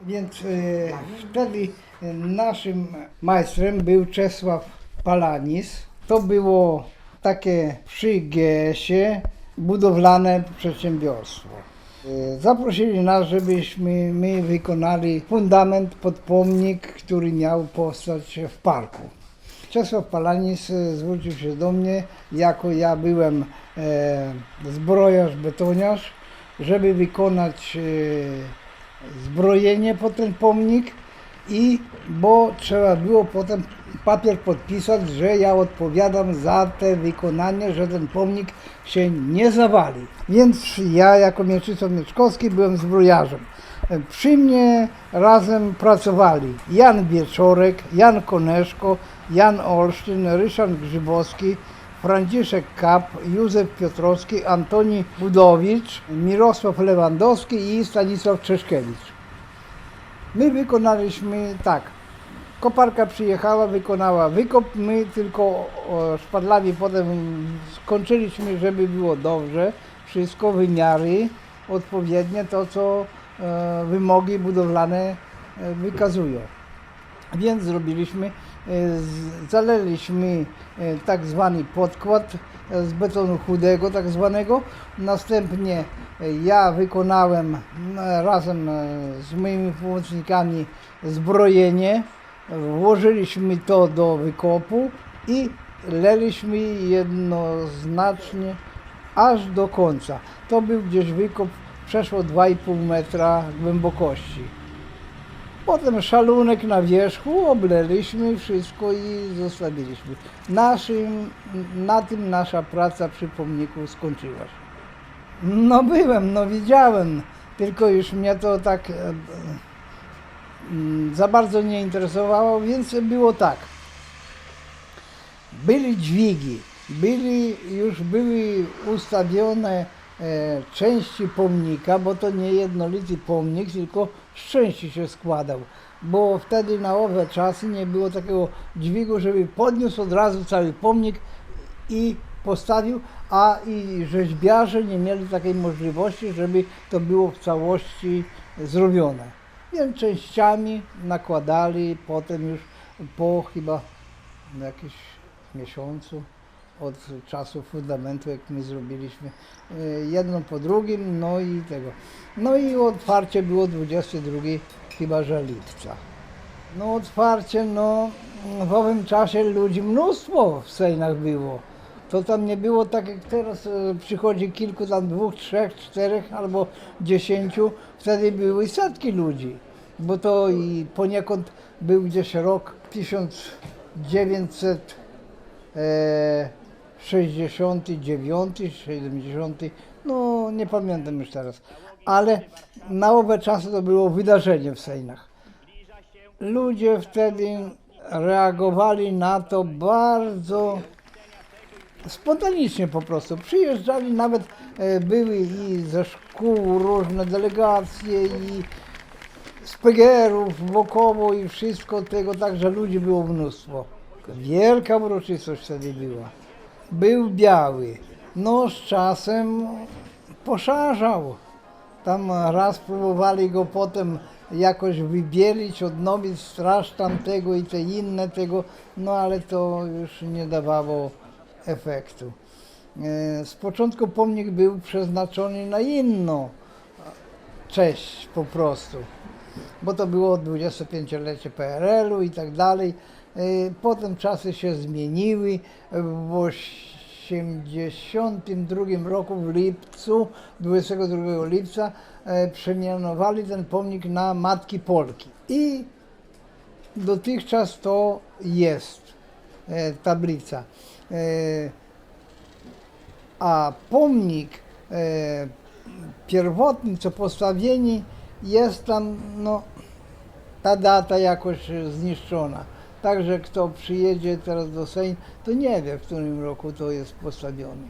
Więc e, wtedy naszym majstrem był Czesław Palanis. To było takie przy GS-ie budowlane przedsiębiorstwo. E, Zaprosili nas, żebyśmy my wykonali fundament pod pomnik, który miał powstać w parku. Czesław Palanis e, zwrócił się do mnie, jako ja byłem zbrojarz, betoniarz, żeby wykonać zbrojenie pod ten pomnik i bo trzeba było potem papier podpisać, że ja odpowiadam za te wykonanie, że ten pomnik się nie zawali. Więc ja jako Mieczysław Mieczkowski byłem zbrojarzem. Przy mnie razem pracowali Jan Wieczorek, Jan Koneszko, Jan Olsztyn, Ryszard Grzybowski, Franciszek Kap, Józef Piotrowski, Antoni Budowicz, Mirosław Lewandowski i Stanisław Czeszkiewicz. My wykonaliśmy tak. Koparka przyjechała, wykonała wykop, my tylko szpadlami potem skończyliśmy, żeby było dobrze, wszystko, wymiary odpowiednie, to co e, wymogi budowlane e, wykazują. Więc zrobiliśmy, e, zaleliśmy e, tak zwany podkład e, z betonu chudego tak zwanego. Następnie ja wykonałem razem z moimi pomocnikami zbrojenie. Włożyliśmy to do wykopu i leliśmy jednoznacznie aż do końca. To był gdzieś wykop przeszło 2,5 metra głębokości. Potem szalunek na wierzchu, obleliśmy wszystko i zostawiliśmy. Naszym, na tym nasza praca przy pomniku skończyła się. No byłem, no widziałem, tylko już mnie to tak e, mm, za bardzo nie interesowało, więc było tak. Byli dźwigi, byli, już były ustawione części pomnika, bo to nie jednolity pomnik, tylko z części się składał. Bo wtedy na owe czasy nie było takiego dźwigu, żeby podniósł od razu cały pomnik i postawił, a i rzeźbiarze nie mieli takiej możliwości, żeby to było w całości zrobione. Więc częściami nakładali, potem już po chyba jakimś miesiącu od czasu fundamentu, jak my zrobiliśmy e, jedno po drugim, no i tego. No i otwarcie było 22 chyba, że lipca. No otwarcie, no w owym czasie ludzi mnóstwo w Sejnach było. To tam nie było tak jak teraz e, przychodzi kilku, tam dwóch, trzech, czterech albo dziesięciu. Wtedy były setki ludzi, bo to i poniekąd był gdzieś rok 1900 e, 69, 70, no nie pamiętam już teraz, ale na owe czasy to było wydarzenie w Sejnach. Ludzie wtedy reagowali na to bardzo spontanicznie po prostu. Przyjeżdżali, nawet e, były i ze szkół różne delegacje i z PGR-ów wokoło i wszystko tego, także ludzi było mnóstwo. Wielka uroczystość wtedy była. Był biały. No z czasem poszarzał. Tam raz próbowali go potem jakoś wybielić, odnowić straż tamtego i te inne tego, no ale to już nie dawało efektu. E, Z początku pomnik był przeznaczony na inną cześć po prostu, bo to było 25-lecie PRL-u i tak dalej. E, Potem czasy się zmieniły. W 1982 roku w lipcu, 22 lipca e, przemianowali ten pomnik na Matki Polki. I dotychczas to jest e, tablica. E, a pomnik pierwotny, co postawieni, jest tam, no, ta data jakoś zniszczona. Także kto przyjedzie teraz do Sejm, to nie wie, w którym roku to jest postawiony.